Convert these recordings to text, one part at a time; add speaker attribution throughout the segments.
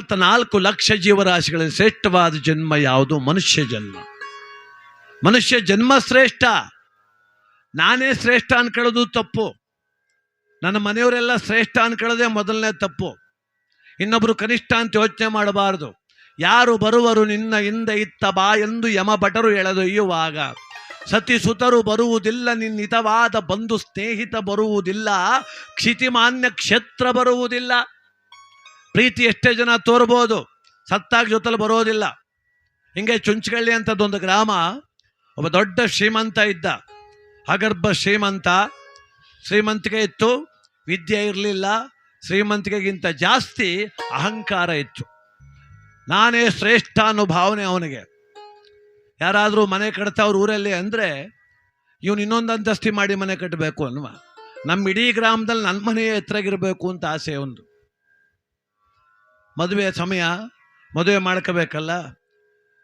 Speaker 1: ಇಪ್ಪತ್ತ ನಾಲ್ಕು ಲಕ್ಷ ಜೀವರಾಶಿಗಳಲ್ಲಿ ಶ್ರೇಷ್ಠವಾದ ಜನ್ಮ ಯಾವುದು? ಮನುಷ್ಯ ಜನ್ಮ. ಮನುಷ್ಯ ಜನ್ಮ ಶ್ರೇಷ್ಠ. ನಾನೇ ಶ್ರೇಷ್ಠ ಅನ್ಕೊಳ್ಳೋದು ತಪ್ಪು. ನನ್ನ ಮನೆಯವರೆಲ್ಲ ಶ್ರೇಷ್ಠ ಅನ್ಕೊಳ್ಳೋದೇ ಮೊದಲನೇ ತಪ್ಪು. ಇನ್ನೊಬ್ರು ಕನಿಷ್ಠ ಅಂತ ಯೋಚನೆ ಮಾಡಬಾರದು. ಯಾರು ಬರುವರು ನಿನ್ನ ಹಿಂದೆ ಇತ್ತ ಬಾ ಎಂದು ಯಮ ಭಟರು ಎಳೆದೊಯ್ಯುವಾಗ ಸತಿ ಸುತರು ಬರುವುದಿಲ್ಲ, ನಿನ್ನಿತವಾದ ಬಂಧು ಸ್ನೇಹಿತ ಬರುವುದಿಲ್ಲ, ಕ್ಷಿತಿಮಾನ್ಯ ಕ್ಷೇತ್ರ ಬರುವುದಿಲ್ಲ. ಪ್ರೀತಿ ಎಷ್ಟೇ ಜನ ತೋರ್ಬೋದು, ಸತ್ತಾಗ ಜೊತೆಲಿ ಬರೋದಿಲ್ಲ. ಹಿಂಗೆ ಚುಂಚಗಳ್ಳಿ ಅಂತದೊಂದು ಗ್ರಾಮ, ಒಬ್ಬ ದೊಡ್ಡ ಶ್ರೀಮಂತ ಇದ್ದ. ಅಗರ್ಭ ಶ್ರೀಮಂತ ಶ್ರೀಮಂತಿಕೆ ಇತ್ತು, ವಿದ್ಯೆ ಇರಲಿಲ್ಲ ಶ್ರೀಮಂತಿಕೆಗಿಂತ ಜಾಸ್ತಿ ಅಹಂಕಾರ ಇತ್ತು. ನಾನೇ ಶ್ರೇಷ್ಠ ಅನ್ನೋ ಭಾವನೆ ಅವನಿಗೆ. ಯಾರಾದರೂ ಮನೆ ಕಟ್ತಾವ್ರ ಊರಲ್ಲಿ ಅಂದರೆ, ಇವನು ಇನ್ನೊಂದು ಅಂತಸ್ತಿ ಮಾಡಿ ಮನೆ ಕಟ್ಟಬೇಕು ಅನ್ನುವ ನಮ್ಮ ಇಡೀ ಗ್ರಾಮದಲ್ಲಿ ನನ್ನ ಮನೆಯೇ ಎತ್ತರಾಗಿರಬೇಕು ಅಂತ ಆಸೆ ಒಂದು. ಮದುವೆ ಸಮಯ, ಮದುವೆ ಮಾಡ್ಕೋಬೇಕಲ್ಲ?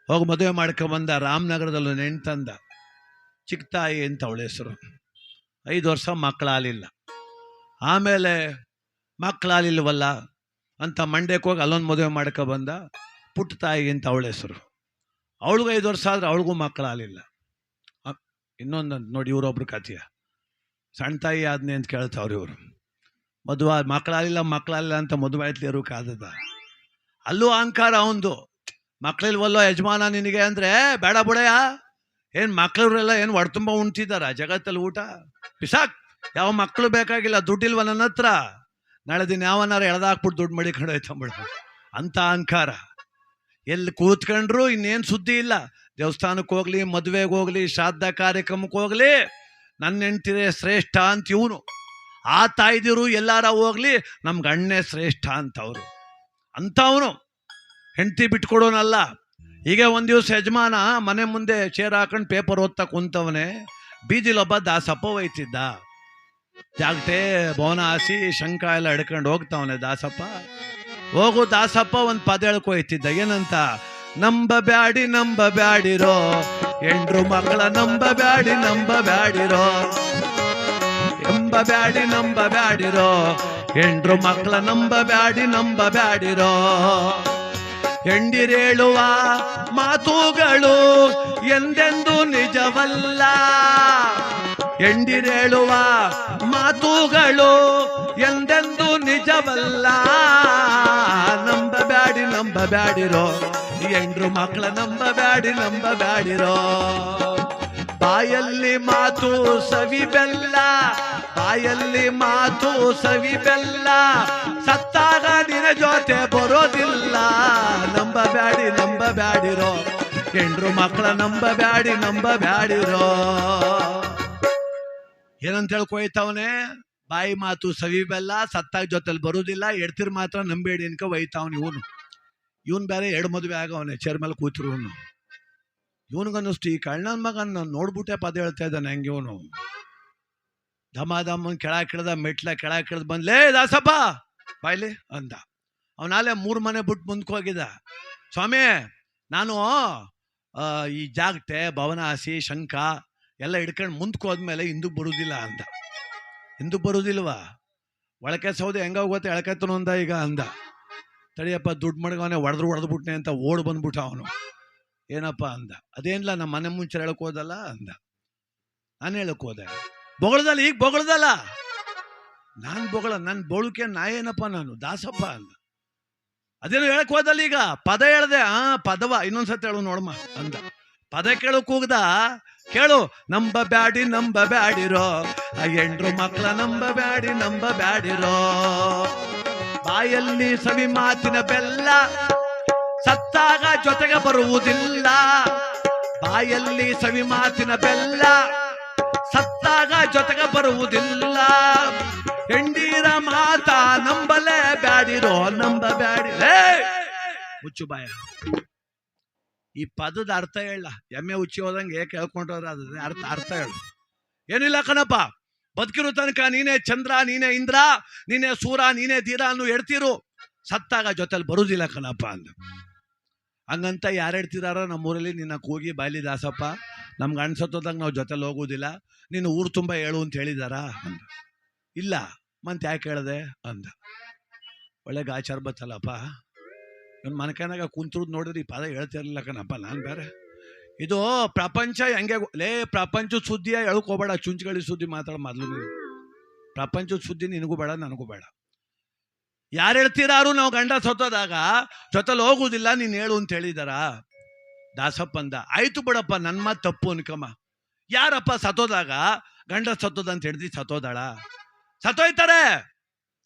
Speaker 1: ಹೋಗಿ ಮದುವೆ ಮಾಡ್ಕೊಬಂದ ರಾಮನಗರದಲ್ಲಿ ನೆಂಟಂದ ಚಿಕ್ಕ ತಾಯಿ ಅಂತ ಅವಳ ಹೆಸರು. ಐದು ವರ್ಷ ಮಕ್ಕಳಾಲಿಲ್ಲ ಆಮೇಲೆ ಮಕ್ಕಳಾಲಿಲ್ವಲ್ಲ ಅಂತ ಮಂಡ್ಯಕ್ಕೆ ಹೋಗಿ ಅಲ್ಲೊಂದು ಮದುವೆ ಮಾಡ್ಕೊಬಂದ ಪುಟ್ಟ ತಾಯಿ ಅಂತ ಅವಳ ಹೆಸರು. ಅವಳಿಗೂ ಐದು ವರ್ಷ ಆದ್ರೆ ಅವಳಿಗೂ ಮಕ್ಕಳಾಲಿಲ್ಲ ಇನ್ನೊಂದು ನೋಡಿ ಇವರೊಬ್ರು ಕಥೆಯ ಸಣ್ಣ ತಾಯಿ ಆದ್ನೆ ಅಂತ ಕೇಳ್ತಾವ್ರಿ ಇವರು. ಮದುವೆ ಮಕ್ಕಳಾಲಿಲ್ಲ ಮಕ್ಕಳಾಲಿಲ್ಲ ಅಂತ ಮದುವೆ ಆಯ್ತು ಇರೋಕ್ಕಾದದ ಅಲ್ಲೂ ಅಹಂಕಾರ ಅವಂದು ಒಲ್ಲೋ ಯಜಮಾನ ನಿನಗೆ ಅಂದರೆ ಬೇಡ ಬುಡಯ್ಯ. ಏನು ಮಕ್ಕಳವರೆಲ್ಲ ಏನು ಹೊಡ್ತುಂಬ ಉಣ್ತಿದ್ದಾರ ಜಗತ್ತಲ್ಲಿ ಊಟ? ಪಿಸಾಕ್ ಯಾವ ಮಕ್ಕಳು ಬೇಕಾಗಿಲ್ಲ ದುಡ್ಡಿಲ್ವ ನನ್ನ ಹತ್ರ ನಾಳೆ ದಿನ ಯಾವನಾರ ಎಳ್ದಾಕ್ಬಿಟ್ಟು ದುಡ್ಡು ಮಡಿ ಹೋಯ್ತಂಬಿಡ ಅಂತ ಅಹಂಕಾರ. ಎಲ್ಲಿ ಕೂತ್ಕೊಂಡ್ರು ಇನ್ನೇನು ಸುದ್ದಿ ಇಲ್ಲ. ದೇವಸ್ಥಾನಕ್ಕೆ ಹೋಗ್ಲಿ, ಮದುವೆಗೆ ಹೋಗ್ಲಿ, ಶ್ರಾದ್ದ ಕಾರ್ಯಕ್ರಮಕ್ಕೆ ಹೋಗ್ಲಿ ನನ್ನ ಹೆಂಡ್ತಿರೇ ಶ್ರೇಷ್ಠ ಅಂತ ಇವನು. ಆ ತಾಯ್ದಿರು ಎಲ್ಲಾರ ಹೋಗ್ಲಿ ನಮ್ಗೆ ಅಣ್ಣೆ ಶ್ರೇಷ್ಠ ಅಂತವ್ರು ಅಂಥವನು. ಹೆಂಡತಿ ಬಿಟ್ಕೊಡೋನಲ್ಲ. ಈಗ ಒಂದು ದಿವಸ ಯಜಮಾನ ಮನೆ ಮುಂದೆ ಚೇರ್ ಹಾಕೊಂಡು ಪೇಪರ್ ಓದ್ತಾ ಕುಂತವನೇ. ಬೀದಿಲೊಬ್ಬ ದಾಸಪ್ಪ ಒಯ್ತಿದ್ದ. ಜಾಗಟೆ ಭವನ ಹಾಸಿ ಶಂಕ ಎಲ್ಲ ಹಿಡ್ಕೊಂಡು ಹೋಗ್ತಾವನೆ ದಾಸಪ್ಪ. ಹೋಗು ದಾಸಪ್ಪ ಒಂದು ಪದ ಹೇಳ್ಕೊ ಹೋಯ್ತಿದ್ದ ಏನಂತ? ನಂಬ ಬ್ಯಾಡಿ ನಂಬ ಬ್ಯಾಡಿರೋ ಎಂಡ್ರು ಮಕ್ಕಳ ನಂಬ ಬ್ಯಾಡಿ ನಂಬ ಬ್ಯಾಡಿರೋ ಎಂಬ ಬ್ಯಾಡಿ ನಂಬ ಬ್ಯಾಡಿರೋ ಎಂಡ್ರು ಮಕ್ಕಳ ನಂಬ ಬ್ಯಾಡಿ ನಂಬ ಬ್ಯಾಡಿರೋ ಹೆಂಡಿರೇಳುವ ಮಾತುಗಳು ಎಂದೆಂದು ನಿಜವಲ್ಲ. ಎಂಡಿರೇಳುವ ಮಾತುಗಳು ಎಂದೆಂದು ನಿಜವಲ್ಲ. ನಂಬ ಬ್ಯಾಡಿ ನಂಬ ಬ್ಯಾಡಿರೋ ಎಂಡ್ರು ಮಕ್ಕಳ ನಂಬ ಬ್ಯಾಡಿರೋ ಬಾಯಲ್ಲಿ ಮಾತು ಸವಿ ಬೆಲ್ಲ, ಬಾಯಲ್ಲಿ ಮಾತು ಸವಿ ಬೆಲ್ಲ. ಸತ್ತಾಗ ನಿನ ಜೊತೆ ಬರೋದಿಲ್ಲ. ನಂಬ ಬ್ಯಾಡಿ ನಂಬ ಬ್ಯಾಡಿರೋ ಹೆಂಡ್ರು ಮಕ್ಕಳ ನಂಬ ಬ್ಯಾಡಿ ಬ್ಯಾಡಿರೋ ಏನಂತ ಹೇಳ್ಕೊಯ್ತವನೆ ಬಾಯಿ ಮಾತು ಸವಿ ಬೆಲ್ಲ, ಸತ್ತಾಗ ಜೊತೆಲಿ ಬರೋದಿಲ್ಲ. ಎಡ್ತಿರ್ ಮಾತ್ರ ನಂಬೇಡಿ ಅನ್ಕ ಒಯ್ತಾವನು ಇವನು. ಇವನ್ ಬೇರೆ ಎರಡು ಮದುವೆ ಆಗವನೆ ಚೇರ್ ಮೇಲೆ ಕೂತಿರು ಇವನು. ಇವನಿಗನ್ನಿಸ್ತು, ಈ ಕಳ್ಳನ ಮಗನ ನಾನು ನೋಡ್ಬಿಟ್ಟೆ ಪದ ಹೇಳ್ತಾ ಇದ್ದಾನೆ, ಹೆಂಗೆ ಇವನು? ಧಮ ಧಮ್ಮನ್ ಕೆಳ ಕೆಳದ ಮೆಟ್ಲ ಕೆಳ ಕೆಳದ್ ಬಂದ್ಲೇ ದಾಸಪ್ಪ! ಬಾಯ್ಲಿ ಅಂದ. ಅವನಾಲೆ ಮೂರು ಮನೆ ಬಿಟ್ಟು ಮುಂದಕ್ಕೆ ಹೋಗಿದ್ದ. ಸ್ವಾಮಿ, ನಾನು ಈ ಜಾಗಟೆ ಭವನಾಸಿ, ಶಂಖ ಎಲ್ಲ ಹಿಡ್ಕೊಂಡು ಮುಂದಕ್ಕೆ ಹೋದ್ಮೇಲೆ ಹಿಂದಕ್ಕೆ ಬರುವುದಿಲ್ಲ ಅಂದ. ಹಿಂದಕ್ಕೆ ಬರುವುದಿಲ್ವಾ ಒಳಕೆ ಸೌದೆ ಹೆಂಗ ಹೋಗುತ್ತೆ, ಎಳಕೆತ್ತನು ಅಂದ ಈಗ ಅಂದ. ತಡಿಯಪ್ಪ, ದುಡ್ಡು ಮಡಗವನೇ ಹೊಡೆದ್ರು ಹೊಡೆದ್ಬಿಟ್ನೆ ಅಂತ ಓಡ್ ಬಂದ್ಬಿಟ್ಟ ಅವನು. ಏನಪ್ಪ ಅಂದ. ಅದೇನಿಲ್ಲ ನಮ್ಮ ಮನೆ ಮುಂಚೆ ಹೇಳಕ್ ಹೋದಲ್ಲ ಅಂದ. ನಾನು ಹೇಳಕ್ ಹೋದೆ. ಬೊಗಳದಲ್ಲ ಈಗ ಬೊಗಳದಲ್ಲ. ನಾನು ಬೊಗಳ ನನ್ನ ಬೊಳಕೆ ನಾ ಏನಪ್ಪ ನಾನು? ದಾಸಪ್ಪ ಅಂದ. ಅದೇನು ಹೇಳಕ್ ಹೋದಲ್ಲ ಈಗ. ಪದ ಹೇಳ್ದೆ, ಆ, ಪದವ. ಇನ್ನೊಂದ್ಸತಿ ಹೇಳು ನೋಡಮ್ಮ ಅಂದ. ಪದ ಕೇಳಕ್ ಹೋಗ್ದ. ಕೇಳು. ನಂಬ ಬ್ಯಾಡಿ, ನಂಬ ಬ್ಯಾಡಿರೋ. ಆ ಎಂಡ್ರು ಮಕ್ಕಳ ನಂಬ ಬ್ಯಾಡಿ, ನಂಬ ಬ್ಯಾಡಿರೋ. ಬಾಯಲ್ಲಿ ಸವಿ ಮಾತಿನ ಬೆಲ್ಲ. ಸತ್ತಾಗ ಜೊತೆಗೆ ಬರುವುದಿಲ್ಲ. ಬಾಯಲ್ಲಿ ಸವಿ ಮಾತಿನ ಬೆಲ್ಲ. ಸತ್ತಾಗ ಜೊತೆಗೆ ಬರುವುದಿಲ್ಲ. ಹೆಂಡೀರ ಮಾತ ನಂಬಲೇ ಬ್ಯಾಡಿರೋ ನಂಬ ಮುಚ್ಚು ಬಾಯ ಈ ಪದದ ಅರ್ಥ ಹೇಳ. ಎಮ್ಮೆ ಹುಚ್ಚಿ ಹೋದಂಗೆ ಕೇಳ್ಕೊಂಡ್ರೆ ಅದ. ಅರ್ಥ ಅರ್ಥ ಹೇಳು. ಏನಿಲ್ಲ ಕಣಪ್ಪ. ಬದುಕಿರೋ ತನಕ ನೀನೇ ಚಂದ್ರ, ನೀನೇ ಇಂದ್ರ, ನೀನೇ ಸೂರ, ನೀನೇ ಧೀರ ಅನ್ನು ಎಡ್ತಿರು ಸತ್ತಾಗ ಜೊತೆಲಿ ಬರುವುದಿಲ್ಲ ಕಣಪ್ಪ ಅಂದ. ಹಂಗಂತ ಯಾರು ಹೇಳ್ತಿದಾರ ನಮ್ಮೂರಲ್ಲಿ ನಿನ್ನ ಕೂಗಿ ಬಾಯಲಿ ದಾಸಪ್ಪ, ನಮ್ಗೆ ಅನ್ಸತ್ತೋದಾಗ ನಾವು ಜೊತೆಲಿ ಹೋಗೋದಿಲ್ಲ ನೀನು ಊರು ತುಂಬ ಹೇಳು ಅಂತ ಹೇಳಿದಾರಾ? ಅಂದ. ಇಲ್ಲ. ಮತ್ತೆ ಯಾಕೆ ಹೇಳಿದೆ ಅಂದ. ಒಳ್ಳೆ ಗಾಚಾರ ಬತ್ತಲ್ಲಪ್ಪ. ನನ್ನ ಮನಕನಾಗ ಕುಂತ್ರುದ್ ನೋಡಿದ್ರೆ ಈ ಪದ ಹೇಳ್ತಿರ್ಲಿಲ್ಲ ಕಣಪ್ಪ, ನಾನು ಬೇರೆ. ಇದು ಪ್ರಪಂಚ ಹೆಂಗೆ ಲೇ ಪ್ರಪಂಚದ ಸುದ್ದಿಯ ಹೇಳ್ಕೋಬೇಡ ಚುಂಚುಗಳಿ ಸುದ್ದಿ ಮಾತಾಡ ಮೊದಲು ನೀನು. ಪ್ರಪಂಚದ ಸುದ್ದಿ ನಿನಗೂ ಬೇಡ, ನನಗೂ ಬೇಡ. ಯಾರು ಹೇಳ್ತೀರಾರು ನಾವು ಗಂಡ ಸತ್ತೋದಾಗ, ಜೊತೆಲಿ ಹೋಗುವುದಿಲ್ಲ ನೀನು ಹೇಳು ಅಂತ ಹೇಳಿದಾರ. ದಾಸಪ್ಪ ಅಂದ ಆಯ್ತು ಬಿಡಪ್ಪ ನನ್ನ ಮಾತು ತಪ್ಪು ಅನ್ಕಮ್ಮ. ಯಾರಪ್ಪ ಸತ್ತೋದಾಗ, ಗಂಡ ಸತ್ತೋದ ಅಂತ ಹೇಳ್ದಿ ಸತ್ತೋದಾಳ? ಸತ್ತೋಯ್ತಾರೆ.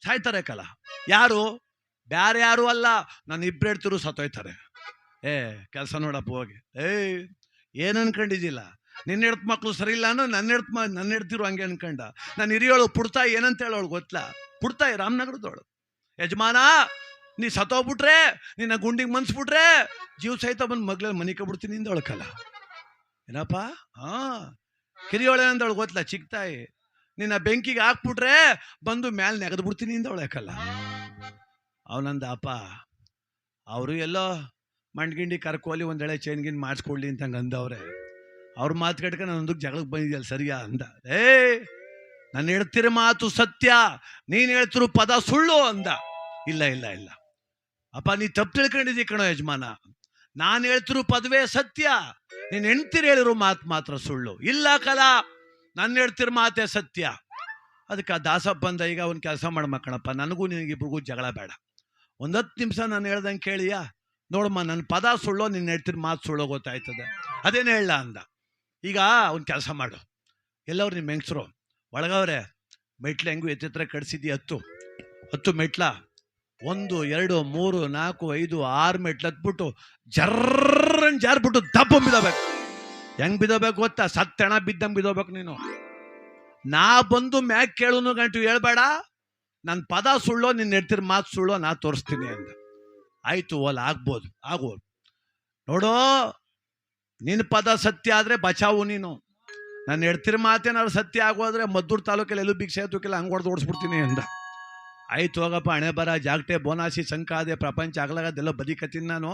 Speaker 1: ಸಾಯ್ತಾರೆ ಕಲ. ಯಾರು? ಬೇರೆ ಯಾರು ಅಲ್ಲ, ನಾನು ಇಬ್ರು ಹೇಳ್ತಿರು ಸತ್ತೋಯ್ತಾರೆ. ಏ, ಕೆಲಸ ನೋಡಪ್ಪ ಹೋಗಿ. ಏಯ್, ಏನು ಅನ್ಕೊಂಡಿದ್ದಿಲ್ಲ ನಿನ್ನ ಹೆಡ್ತ ಮಕ್ಳು ಸರಿ ಇಲ್ಲ ಅನ್ನೋ ನನ್ನ ಹೆಡ್ತ ನನ್ನ ಹೆಡ್ತಿರು ಹಂಗೆ ಅನ್ಕಂಡ. ನಾನು ಹಿರಿಯೋಳು ಪುಡ್ತಾಯಿ ಏನಂತ ಹೇಳೋಳು ಗೊತ್ತಲ್ಲ ಪುಡ್ತಾಯಿ ರಾಮನಗರದವಳು ಯಜಮಾನ, ನೀ ಸತ್ತೋಗ್ಬಿಟ್ರೆ, ನಿನ್ನ ಗುಂಡಿಗೆ ಮನ್ಸ್ಬಿಟ್ರೆ, ಜೀವ ಸಹಿತ ಬಂದು ಮಗ್ಳಲ್ಲಿ ಮನೆ ಕಬಿಡ್ತೀನಿ ಅಂದವಳಕಲ್ಲ ಏನಪ್ಪ? ಹಾ. ಕಿರಿಯೋಳೆ ಅಂದವಳು ಗೊತ್ತಲ್ಲ ಚಿಕ್ತಾಯಿ ನಿನ್ನ ಬೆಂಕಿಗೆ ಹಾಕ್ಬಿಟ್ರೆ ಬಂದು ಮ್ಯಾಲೆ ನೆಗೆದು ಬಿಡ್ತೀನಿ ಅಂದವಳಕಲ್ಲ ಅವನಂದ, ಅಪ್ಪ, ಅವರು ಎಲ್ಲೋ ಮಂಡ್ಗಿಂಡಿ ಕರ್ಕೋಲಿ ಒಂದೆಳೆ ಚೈನ್ ಗಿನ್ ಮಾಡಿಸ್ಕೊಡ್ಲಿ ಅಂತ ಹಂಗೆ ಅಂದವ್ರೆ. ಅವ್ರ ಮಾತು ಕಟ್ಕ ನಾನೊಂದಕ್ಕೆ ಜಗಳಕ್ಕೆ ಬಂದಿದ್ಯಲ್ಲ ಸರಿಯಾ? ಅಂದ. ಏ ನಾನು ಹೇಳ್ತಿರೋ ಮಾತು ಸತ್ಯ, ನೀನು ಹೇಳ್ತಿರೋ ಪದ ಸುಳ್ಳು ಅಂದ. ಇಲ್ಲ ಇಲ್ಲ ಇಲ್ಲ. ಅಪ್ಪ ನೀ ತಪ್ಪು ತಿಳ್ಕೊಂಡಿದ್ದಿ ಕಣೋ ಯಜಮಾನ. ನಾನು ಹೇಳ್ತಿರೋ ಪದವೇ ಸತ್ಯ. ನೀನು ಹೆಣ್ತಿರು ಹೇಳಿರೋ ಮಾತು ಮಾತ್ರ ಸುಳ್ಳು. ಇಲ್ಲ ಕಲಾ, ನಾನು ಹೇಳ್ತಿರೋ ಮಾತೇ ಸತ್ಯ. ಅದಕ್ಕೆ ಆ ದಾಸಪ್ಪ ಬಂದ, ಈಗ ಅವ್ನು ಕೆಲಸ ಮಾಡ್ಮಕ್ಕಣಪ್ಪ ನನಗೂ ನಿನಗಿಬ್ರಿಗೂ ಜಗಳ ಬೇಡ. ಒಂದು ಹತ್ತು ನಿಮಿಷ ನಾನು ಹೇಳ್ದಂಗೆ ಕೇಳಿಯಾ? ನೋಡಮ್ಮ ನನ್ನ ಪದ ಸುಳ್ಳೋ ನಿನ್ನ ಹೇಳ್ತಿರ ಮಾತು ಸುಳ್ಳೋ ಗೊತ್ತಾಯ್ತದೆ. ಅದೇನು ಹೇಳಲ್ಲ ಅಂದ. ಈಗ ಅವ್ನು ಕೆಲಸ ಮಾಡು. ಎಲ್ಲವ್ರು ನಿಮ್ಮ ಹೆಂಗಸರು, ಒಳಗವ್ರೆ, ಮೆಟ್ಲು ಹೆಂಗು ಎತ್ತಿತ್ರ ಕಡಿಸಿದ್ದಿ ಹತ್ತು. ಹತ್ತು ಮೆಟ್ಲ? ಒಂದು, ಎರಡು, ಮೂರು, ನಾಲ್ಕು, ಐದು, ಆರು ಮೆಟ್ಲು ಹತ್ಬಿಟ್ಟು ಜರ್ರನ್ ಜಾರ್ಬಿಟ್ಟು ದಪ್ಪ ಬಿದೋಬೇಕು ಹೆಂಗ್ ಬಿದ್ದೋಬೇಕು ಗೊತ್ತಾ? ಸತ್ತೆಣ ಬಿದ್ದಂಗೆ ಬಿದೋಬೇಕು ನೀನು. ನಾ ಬಂದು ಮ್ಯಾಕ್ ಕೇಳುನು ಗಂಟು ಹೇಳ್ಬೇಡ. ನನ್ನ ಪದ ಸುಳ್ಳೋ ನಿನ್ನ ಹೇಳ್ತಿರ ಮಾತು ಸುಳ್ಳೋ, ನಾ ತೋರಿಸ್ತೀನಿ ಅಂತ ಆಯ್ತು, ಓಲ್, ಆಗ್ಬೋದು ಆಗ್ಬೋದು. ನೋಡೋ ನಿನ್ನ ಪದ ಸತ್ಯ ಆದರೆ ಬಚಾವು ನೀನು. ನಾನು ಹೇಳ್ತಿರ ಮಾತೇನಾದ್ರು ಸತ್ಯ ಆಗೋದ್ರೆ ಮದ್ದೂರು ತಾಲೂಕಲ್ಲಿ ಎಲ್ಲೂ ಭಿಕ್ಷೆ ಎತ್ತುಕಿಲ್ಲ ಹಂಗೆ ಹೊಡೆದು ಓಡಿಸ್ಬಿಡ್ತೀನಿ ಅಂದ. ಆಯ್ತು ಹೋಗಪ್ಪ, ಹಣೆ ಬರ, ಜಾಗಟೆ, ಬೋನಾಸಿ, ಸಂಕಾದೆ, ಪ್ರಪಂಚ ಆಗ್ಲಾಗದೆಲ್ಲ ಬದಿಕತ್ತೀನಿ ನಾನು.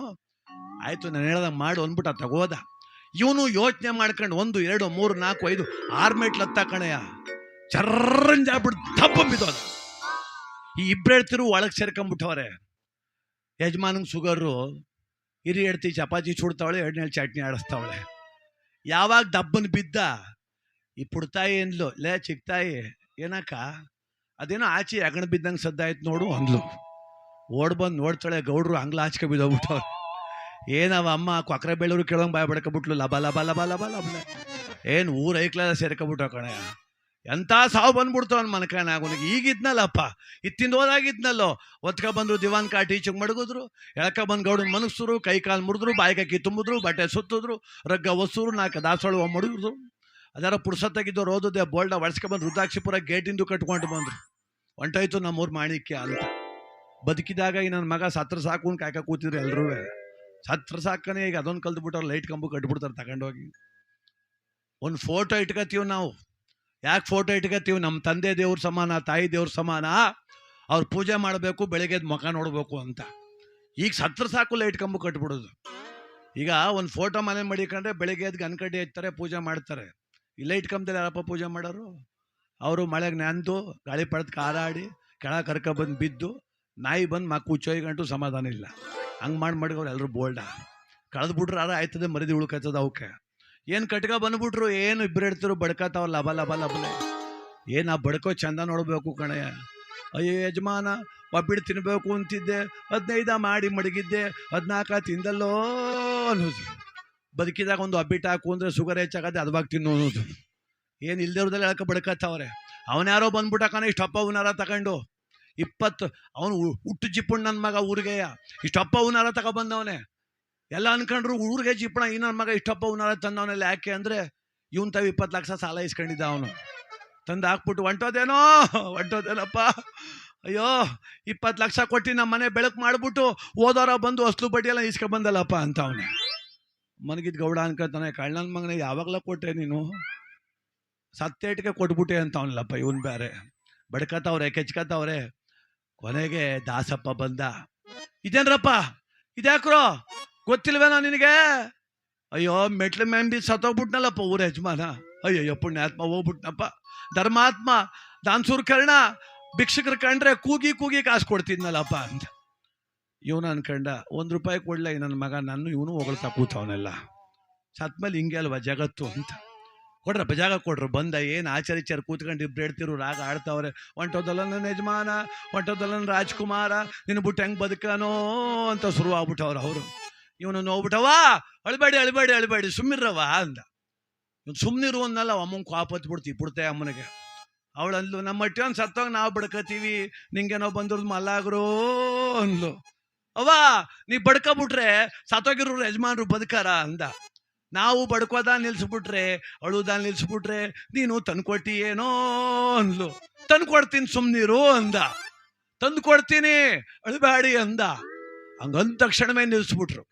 Speaker 1: ಆಯ್ತು ನಾನು ಹೇಳ್ದಂಗೆ ಮಾಡು ಅಂದ್ಬಿಟ್ಟ, ತಗೋದ. ಇವನು ಯೋಚನೆ ಮಾಡ್ಕೊಂಡು ಒಂದು, ಎರಡು, ಮೂರು, ನಾಲ್ಕು, ಐದು, ಆರು ಮೆಟ್ಲು ಹತ್ತ ಕಣಯ್ಯ. ಚರ್ರಂಜಾಗ್ಬಿಟ್ಟು ದಪ್ಪ ಬಿದ್ದೋದ. ಈ ಇಬ್ಬರು ಹೇಳ್ತಿರು ಒಳಗೆ ಸೇರ್ಕೊಂಬಿಟ್ಟವ್ರೆ. ಯಜಮಾನಂಗೆ ಶುಗರು ಹಿರಿ ಹೇಳ್ತಿ ಚಪಾತಿ ಸುಡ್ತಾವಳೆ ಎರಡನೇ ಚಟ್ನಿ ಆಡಿಸ್ತಾವಳೆ. ಯಾವಾಗ ದಬ್ಬನ ಬಿದ್ದ? ಈ ಪುಡ್ತಾಯಿ ಅಂದ್ಲು ಲೇ ಚಿಕ್ತಾಯಿ, ಏನಕ್ಕ? ಅದೇನೋ ಆಚೆ ಅಗಣ ಬಿದ್ದಂಗೆ ಸದ್ದಾಯ್ತು ನೋಡು ಅಂದ್ಲು. ಓಡ್ ಬಂದು ನೋಡ್ತಾಳೆ ಗೌಡ್ರು ಹಂಗ್ಲ ಆಚೆ ಬಿದ್ದೋಗ್ಬಿಟ್ಟವ್ರು. ಏನವ ಅಮ್ಮ ಕೊಕ್ರೆ ಬೆಳ್ಳೂರು ಕೇಳೋಂಗೆ ಬಾಯ್ ಬಡ್ಕೊಬಿಟ್ಲು, ಲಬ ಲಬ ಲಬ ಲಬ ಲಬ ಏನು ಊರ ಐಕ್ಲೆಲ್ಲ ಸೇರ್ಕೊಬಿಟ್ಟು ಕಣಯ್ಯ ಎಂಥ ಸಾವು ಬಂದ್ಬಿಡ್ತು ಅವ್ನ ಮನಕನ ಅವನಿಗೆ. ಈಗಿದ್ನಲ್ಲಪ್ಪ ಇತ್ತಿಂದ ಹೋದಾಗಿದ್ನಲ್ಲೋ ಒತ್ಕ ಬಂದ್ರು ದಿವಾನ್ ಕಾ ಟೀಚಿಂಗ್ ಮಡಗಿದ್ರು, ಎಳಕ ಬಂದು ಗೌಡನ ಮನಸ್ಸರು, ಕೈ ಕಾಲು ಮುರಿದ್ರು ಬಾಯಿಗಕ್ಕಿ ತುಂಬಿದ್ರು, ಬಟ್ಟೆ ಸುತ್ತಿದ್ರು, ರಗ್ಗ ಒಸೂರು ನಾಲ್ಕು ದಾಸೋಳು ಮಡಗಿದ್ರು ಅದರ ಪುರ್ಸತ್ತಾಗಿದ್ದವ್ರು ಓದದೆ ಬೋಲ್ಡ ಬಂದು ರುದ್ರಾಕ್ಷಿಪುರ ಗೇಟಿಂದು ಕಟ್ಕೊಂಡು ಬಂದ್ರು. ಹೊಂಟೋಯ್ತು ನಮ್ಮೂರು ಮಾಣಿಕ್ಯ ಅಂತ. ಬದುಕಿದಾಗ ಈ ನನ್ನ ಮಗ ಸತ್ರ ಸಾಕು ಅಂತ ಕಾಯ್ಕ ಕೂತಿದ್ರು ಎಲ್ಲರೂ ಸತ್ರ ಸಾಕನೇ ಈಗ ಅದೊಂದು ಕಲ್ತು ಬಿಟ್ಟವ್ರು ಲೈಟ್ ಕಂಬು ಕಟ್ಬಿಡ್ತಾರೆ ತಗೊಂಡೋಗಿ. ಒಂದು ಫೋಟೋ ಇಟ್ಕೋತೀವಿ ನಾವು. ಯಾಕೆ ಫೋಟೋ ಇಟ್ಕೋತೀವಿ ನಮ್ಮ ತಂದೆ ದೇವ್ರ ಸಮಾನ, ತಾಯಿ ದೇವ್ರ ಸಮಾನ. ಅವ್ರು ಪೂಜೆ ಮಾಡಬೇಕು, ಬೆಳಗ್ಗೆ ಎದ್ದು ಮುಖ ನೋಡಬೇಕು ಅಂತ. ಈಗ ಸತ್ರ ಸಾಕು ಲೈಟ್ ಕಂಬು ಕಟ್ಬಿಡೋದು. ಈಗ ಒಂದು ಫೋಟೋ ಮನೆ ಮಡಿಕೊಂಡ್ರೆ ಬೆಳಿಗ್ಗೆ ಎದ್ದು ಗನ್ಕಡ್ಡಿ ಹಚ್ತಾರೆ ಪೂಜೆ ಮಾಡ್ತಾರೆ. ಈ ಲೈಟ್ ಕಂಬದಲ್ಲಿ ಯಾರಪ್ಪ ಪೂಜೆ ಮಾಡೋರು? ಅವರು ಮಳೆಗೆ ನೆಂದು, ಗಾಳಿ ಪಡೆದು ಕಾರಾಡಿ ಕೆಳ ಕರ್ಕ ಬಂದು ಬಿದ್ದು, ನಾಯಿ ಬಂದು ಮಕ್ಕ ಗಂಟು ಸಮಾಧಾನ ಇಲ್ಲ. ಹಂಗೆ ಮಾಡಿ ಮಾಡಿದವ್ರು ಎಲ್ಲರೂ ಬೋಲ್ಡ. ಕಳೆದು ಬಿಟ್ರೆ ಆರ ಆಯ್ತದೆ? ಮರಿದಿ ಉಳ್ಕತ್ತದ ಅವಕ್ಕೆ ಏನು ಕಟ್ಕ ಬಂದ್ಬಿಟ್ರು? ಏನು ಇಬ್ಬರು ಇಡ್ತಿರು ಬಡ್ಕತ್ತಾವ ಲಭ ಲಭ ಲಬಲೆ ಏನು ಆ ಬಡ್ಕೋ ಚಂದ ನೋಡಬೇಕು ಕಣಯ್ಯ ಅಯ್ಯೋ ಯಜಮಾನ ಒಬ್ಬಿಟ್ಟು ತಿನ್ಬೇಕು ಅಂತಿದ್ದೆ. ಹದಿನೈದ ಮಾಡಿ ಮಡಗಿದ್ದೆ. ಹದಿನಾಲ್ಕ ತಿಂದಲ್ಲೋ ಅನ್ನೋದು. ಬದುಕಿದಾಗ ಒಂದು ಅಬ್ಬಿಟ್ಟು ಹಾಕು ಅಂದರೆ ಶುಗರ್ ಹೆಚ್ಚಾಗತ್ತೆ ಅದ್ವಾಗ ತಿನ್ನು ಅನ್ನೋದು. ಏನು ಇಲ್ದಿರೋದಲ್ಲಿ ಹೇಳಕ್ಕೆ ಬಡ್ಕತ್ತವ್ರೆ. ಅವನ್ಯಾರೋ ಬಂದ್ಬಿಟ್ಟ ಇಷ್ಟು ಅಪ್ಪ ಅವನಾರ ತಗೊಂಡು. ಇಪ್ಪತ್ತು, ಅವನು ಹುಟ್ಟು ಜಿಪ್ಪಣ್ಣ ನನ್ನ ಮಗ ಊರಿಗೆ ಅಪ್ಪ ಅವನಾರ ತಗೊಬಂದವನೆ. ಎಲ್ಲ ಅನ್ಕೊಂಡ್ರು ಊರಿಗೆ ಜಿಪ್ಪಣ, ಈ ನನ್ನ ಮಗ ಇಷ್ಟಪ್ಪ ಅವನಾರ ತಂದವನೆಲ್ಲ ಯಾಕೆ ಅಂದರೆ, ಇವನ್ ತಾವು ಇಪ್ಪತ್ತು ಲಕ್ಷ ಸಾಲ ಇಸ್ಕೊಂಡಿದ್ದ ಅವನು. ತಂದು ಹಾಕ್ಬಿಟ್ಟು, ಹೊಂಟೋದೇನೋ? ಹೊಂಟೋದೇನಪ್ಪ? ಅಯ್ಯೋ, ಇಪ್ಪತ್ತು ಲಕ್ಷ ಕೊಟ್ಟು ನಮ್ಮ ಮನೆ ಬೆಳಕು ಮಾಡಿಬಿಟ್ಟು ಓದೋರ ಬಂದು ಅಸ್ಲು ಬಡ್ಡಿ ಎಲ್ಲ ಇಸ್ಕೊಂಬಂದಲ್ಲಪ್ಪ ಅಂತ ಅವನೇ. ಮನಗಿದ್ ಗೌಡ ಅನ್ಕೋತಾನೆ ಕಳ್ಳನ ಮಗನ, ಯಾವಾಗಲ ಕೊಟ್ಟೆ ನೀನು? ಸತ್ತೇಟ್ಗೆ ಕೊಟ್ಬಿಟ್ಟೆ ಅಂತ ಅವನಲ್ಲಪ್ಪ, ಇವನ್ ಬೇರೆ ಬಡ್ಕತ್ತವ್ರೆ, ಕೆಚ್ಕತ್ತವ್ರೆ. ಕೊನೆಗೆ ದಾಸಪ್ಪ ಬಂದ. ಇದೇನ್ರಪ್ಪ? ಇದ್ಯಾಕ್ರೋ? ಗೊತ್ತಿಲ್ವೇನೋ ನಿನಗೆ? ಅಯ್ಯೋ, ಮೆಟ್ಲ ಮೆಂಬಿ ಸತ್ತೋಗ್ಬಿಟ್ನಲ್ಲಪ್ಪ, ಊರ ಯಜಮಾನ. ಅಯ್ಯಯ್ಯೋ, ಪುಣ್ಯಾತ್ಮ ಹೋಗ್ಬಿಟ್ನಪ್ಪ. ಧರ್ಮಾತ್ಮ, ದಾನ್ಸೂರ್ ಕರ್ಣ, ಭಿಕ್ಷಕರು ಕಂಡ್ರೆ ಕೂಗಿ ಕೂಗಿ ಕಾಸು ಕೊಡ್ತಿದ್ನಲ್ಲಪ್ಪ ಅಂತ. ಇವನು ಅನ್ಕಂಡ, ಒಂದು ರೂಪಾಯಿ ಕೊಡಲ ನನ್ನ ಮಗ ನಾನು ಇವನು ಹೊಗಳ್ತಾ ಕೂತವನೆಲ್ಲ? ಸತ್ಮೇಲೆ ಹಿಂಗೆ ಅಲ್ವಾ ಜಗತ್ತು ಅಂತ? ಕೊಡ್ರಪ್ಪ, ಜಾಗ ಕೊಡ್ರು, ಬಂದ, ಏನು ಆಚಾರ್ಯಚಾರ ಕೂತ್ಕೊಂಡು ಇಬ್ರು ಹೇಳ್ತಿರು, ರಾಗ ಆಡ್ತಾವ್ರೆ ಹೊಂಟೋದಲ್ಲ ನನ್ನ ಯಜಮಾನ ಹೊಂಟೋದಲ್ಲ ನನ್ನ ರಾಜ್ಕುಮಾರ ನಿನ್ನ ಬಿಟ್ಟು ಹೆಂಗೆ ಬದುಕನೋ ಅಂತ ಶುರು ಆಗ್ಬಿಟ್ಟವ್ರು ಅವರು ಇವನು ನೋಡ್ಬಿಟ್ಟವಾ ಅಳ್ಬೇಡಿ ಅಳ್ಬೇಡಿ ಅಳ್ಬೇಡಿ ಸುಮ್ಮಿರವ ಅಂದ. ಇವ್ನು ಸುಮ್ಮನಿರು ಅನ್ನಲ್ಲ ಅಮ್ಮಂಗೆ ಕಾಪತ್ ಬಿಡ್ತಿ ಬಿಡ್ತೆ ಅಮ್ಮನಿಗೆ. ಅವಳಂದ್ಲು, ನಮ್ಮ ಮಟ್ಟಿ ಒಂದು ಸತ್ತೋಗಿ ನಾವು ಬಡ್ಕತೀವಿ ನಿಂಗೇನೋ ಬಂದ್ರದ್ದು ಮಲ್ಲಾಗ್ರೋ ಅಂದ್ಲು. ಅವ್ವ, ನೀ ಬಡ್ಕೊಬಿಟ್ರೆ ಸತ್ತೋಗಿರೋ ಯಜಮಾನ್ರು ಬದುಕಾರ ಅಂದ. ನಾವು ಬಡ್ಕೋದ ನಿಲ್ಸ್ಬಿಟ್ರೆ, ಅಳುದ ನಿಲ್ಸ್ಬಿಟ್ರೆ, ನೀನು ತಂದ್ಕೊಟ್ಟಿ ಏನೋ ಅಂದ್ಲು. ತಂದ್ಕೊಡ್ತೀನಿ ಸುಮ್ನಿರು ಅಂದ. ತಂದು ಕೊಡ್ತೀನಿ ಅಳಬೇಡಿ ಅಂದ. ಹಂಗಂದ ತಕ್ಷಣವೇ ನಿಲ್ಸ್ಬಿಟ್ರು.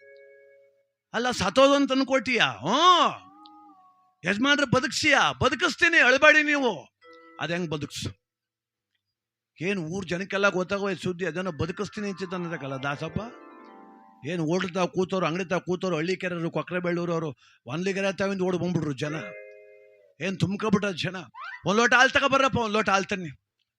Speaker 1: ಅಲ್ಲ ಸತ್ತೋದೊಂದು ತಂದು ಕೊಟ್ಟಿಯ ಹ್ಞೂ. ಯಜಮಾನ್ರು ಬದುಕ್ಸಿಯಾ? ಬದುಕಿಸ್ತೀನಿ ಅಳಬೇಡಿ ನೀವು. ಅದು ಹೆಂಗೆ ಬದುಕ್ಸು? ಏನು ಊರ್ ಜನಕ್ಕೆಲ್ಲ ಗೊತ್ತಾಗೋ ಈ ಸುದ್ದಿ, ಅದನ್ನ ಬದುಕಿಸ್ತೀನಿ ಅಂತಿದ್ದಾನದಕ್ಕಲ್ಲ ದಾಸಪ್ಪ? ಏನು ಓಡ್ತಾ ಕೂತವ್ರು, ಅಂಗಡಿ ತಾವು ಕೂತವ್ರು, ಹಳ್ಳಿ ಕೆರೆಯವರು ಅವರು ಬೆಳ್ಳೂರವರು ಒಂದ್ಲಿಗೆರೆ ತಾವಿಂದ ಓಡಿ ಬಂದ್ಬಿಟ್ರು ಜನ. ಏನು ತುಂಬ್ಕೊಬಿಟ್ಟ ಜನ. ಒಂದು ಲೋಟ ಹಾಲು ತಗೊಬರ್ರಪ್ಪ ಒಂದು ಲೋಟ ಹಾಲು ತನ್ನಿ.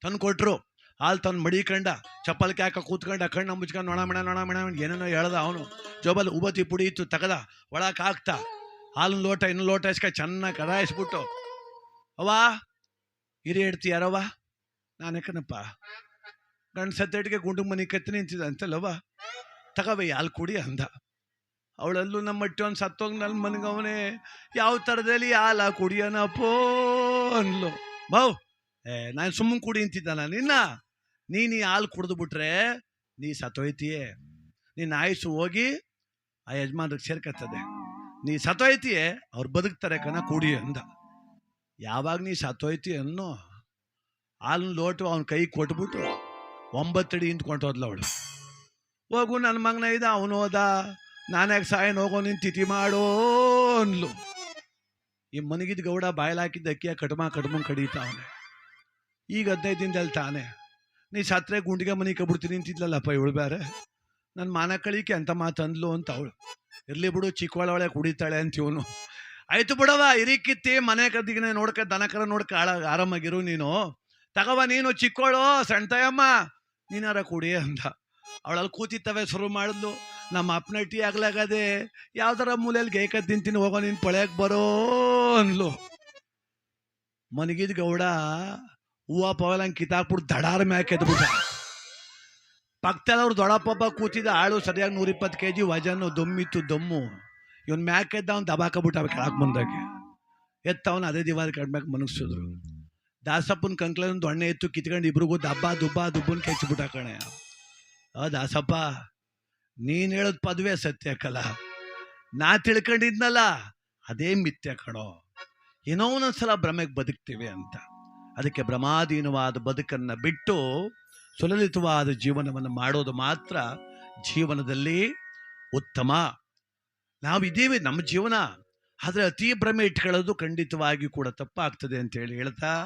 Speaker 1: ತಂದು ಕೊಟ್ರು. ಹಾಲು ತಂದು ಮಡಿಕಂಡ ಚಪ್ಪಲ್ಕೆ ಹಾಕ ಕೂತ್ಕೊಂಡ, ಕಣ್ಣ ಮುಚ್ಕೊಂಡು ನೊಣ ಮಣ ನೊಣ ಮಣ ಏನೇನೋ ಹೇಳ್ದ ಅವನು. ಜೋಬಲ್ ಉಬತಿ ಪುಡಿ ಇತ್ತು, ತಗದ ಒಳಕ್ಕೆ ಹಾಕ್ತಾ. ಹಾಲಿನ ಲೋಟ ಇನ್ನು ಲೋಟ ಇಸ್ಕ ಚೆನ್ನಾಗಿ ಕದಾಯಿಸ್ಬಿಟ್ಟು. ಅವ್ವಾ, ಹಿರಿಯ ಹೇಳ್ತೀಯಾರವ್ವ ನಾನು ಯಾಕನಪ್ಪ ಗಂಡ ಸತ್ತೇಟಿಗೆ ಗುಂಡು ಮನೆ ಕತ್ತಿ ನಿಂತಿದ್ದ ಅಂತಲ್ಲವ ತಗೋಬೈ ಯಾಲ್ ಕುಡಿ ಅಂದ. ಅವಳಲ್ಲೂ ನಮ್ಮ ಒಂದು ಸತ್ತೋಗಿ ನನ್ನ ಮನಗವನೇ ಯಾವ ಥರದಲ್ಲಿ ಯಾಲ ಕುಡಿಯನಪ್ಪೋ? ಅನ್ಲು ಬಾವ್, ಏ, ನಾನು ಸುಮ್ಮನೆ ಕುಡಿ ಅಂತಿದ್ದಾನ ನಿನ್ನ? ನೀನು ಹಾಲು ಕುಡಿದು ಬಿಟ್ರೆ ನೀ ಸತ್ತೋಯ್ತೀಯೇ? ನಿನ್ನ ಆಯುಸ್ಸು ಹೋಗಿ ಆ ಯಜಮಾನ್ರಿಗೆ ಸೇರ್ಕತ್ತದೆ. ನೀ ಸತ್ತೋಯ್ತೀಯೇ? ಅವ್ರು ಬದುಕ್ತಾರೆ ಕಣ, ಕುಡಿ ಅಂದ. ಯಾವಾಗ ನೀ ಸತ್ತೋಯ್ತಿ ಅನ್ನೋ ಹಾಲಿನ ಲೋಟು ಅವನ ಕೈ ಕೊಟ್ಬಿಟ್ಟು ಒಂಬತ್ತಡಿ ನಿಂತ್ಕೊಂಡೋದ್ಲ ಅವಳು. ಹೋಗು ನನ್ನ ಮಗನ ಇದ್ದ ಅವನು ಹೋದ. ನಾನ್ಯಾಕೆ ಸಾಯನ್ ಹೋಗೋ, ನಿನ್ ತಿಥಿ ಮಾಡೋ ಅನ್ಲು ಈ ಮನಗಿದ ಗೌಡ ಬಾಯಲಾಕಿದ್ದ ಅಕ್ಕಿಯ ಕಟ್ಮ ಕಟ್ಮ ಕಡೀತ ಅವನು. ಈಗ ಹದಿನೈದು ದಿನದಲ್ಲಿ ತಾನೆ. ನೀ ಸತ್ರೆ ಗುಂಡಿಗೆ ಮನೆ ಕಬಿಡ್ತೀನಿ ನಿಂತಿದ್ಲಲ್ಲಪ್ಪ ಇವಳು ಬೇರೆ ನನ್ನ ಮಾನ ಕಳಿಕೆ ಅಂತ ಮಾತಂದ್ಲು ಅಂತ ಅವಳು. ಇರಲಿ ಬಿಡು ಚಿಕ್ಕವಳವಳೆ ಕುಡಿತಾಳೆ ಅಂತ ಇವನು. ಆಯ್ತು ಬಿಡವ ಇರಿಕಿತ್ತಿ ಮನೆ ಕದ್ದಿಗೆ ನೋಡ್ಕ, ದನಕರ ನೋಡ್ಕ ಆಳ ಆರಾಮಾಗಿರು ನೀನು. ತಗವ ನೀನು ಚಿಕ್ಕೋಳು ಸಣ್ತಯಮ್ಮ ನೀನಾರ ಕುಡಿ ಅಂದ. ಅವಳಲ್ಲಿ ಕೂತಿತ್ತವೆ, ಶುರು ಮಾಡಿದ್ಲು. ನಮ್ಮ ಅಪ್ಪನ ಟೀ ಆಗ್ಲಾಗದೆ, ಯಾವ್ದಾರ ಮೂಲೆಯಲ್ಲಿ ಗೇಕ ತಿಂತೀನಿ ಹೋಗೋ ನೀನು ಪಳೆಯಕ್ ಬರೋ ಅಂದ್ಲು. ಮನಗಿದ ಗೌಡ, ಹೂವ ಪವಲಂಗೆ ಕಿತ್ತಾಕ್ಬಿಟ್ಟು ದಡಾರ ಮ್ಯಾಕೆ ಎದ್ಬಿಟ್ಟ ಪಕ್ಕದಲ್ಲವ್ರು ದೊಡ್ಡಪ್ಪಬ್ಬ ಕೂತಿದ್ದ ಆಳು ಸರಿಯಾಗಿ ನೂರಿಪ್ಪತ್ತು ಕೆ ಜಿ ವಜನ್ನು, ದೊಮ್ಮಿತ್ತು, ದಮ್ಮು. ಇವನ್ ಮ್ಯಾಕೆದ್ದ ಅವ್ನು ದಬಾಕಬಿಟ್ಟ ಅವ ಕೆಳಗೆ ಬಂದಾಗೆ ಎತ್ತವನು ಅದೇ ದಿವಾರ ಕಡ್ಮ್ಯಾಕೆ ಮನಗಿಸಿದ್ರು ದಾಸಪ್ಪನ ಕಂಕ್ಲೊಂದು ದೊಣ್ಣೆ ಎತ್ತು ಕಿತ್ಕೊಂಡು ಇಬ್ರಿಗೂ ದಬ್ಬ, ದುಬ್ಬ, ದುಬ್ಬನ್ ಕೆಚ್ಚಿಬಿಟ್ಟ ಕಣೆ. ಆ ದಾಸಪ್ಪ, ನೀನು ಹೇಳೋದು ಪದವೇ ಸತ್ಯ ಕಲ. ನಾ ತಿಳ್ಕೊಂಡಿದ್ನಲ್ಲ, ಅದೇ ಮಿಥ್ಯ ಕಣೋ. ಏನೋ ಒಂದೊಂದ್ಸಲ ಭ್ರಮೆಗೆ ಬದುಕ್ತೀವಿ ಅಂತ. ಅದಕ್ಕೆ ಭ್ರಮಾಧೀನವಾದ ಬದುಕನ್ನು ಬಿಟ್ಟು ಸುಲಲಿತವಾದ ಜೀವನವನ್ನು ಮಾಡೋದು ಮಾತ್ರ ಜೀವನದಲ್ಲಿ ಉತ್ತಮ. ನಾವಿದ್ದೀವಿ ನಮ್ಮ ಜೀವನ. ಆದರೆ ಅತಿ ಭ್ರಮೆ ಇಟ್ಕೊಳ್ಳೋದು ಖಂಡಿತವಾಗಿ ಕೂಡ ತಪ್ಪಾಗ್ತದೆ ಅಂತ ಹೇಳಿ ಹೇಳ್ತಾ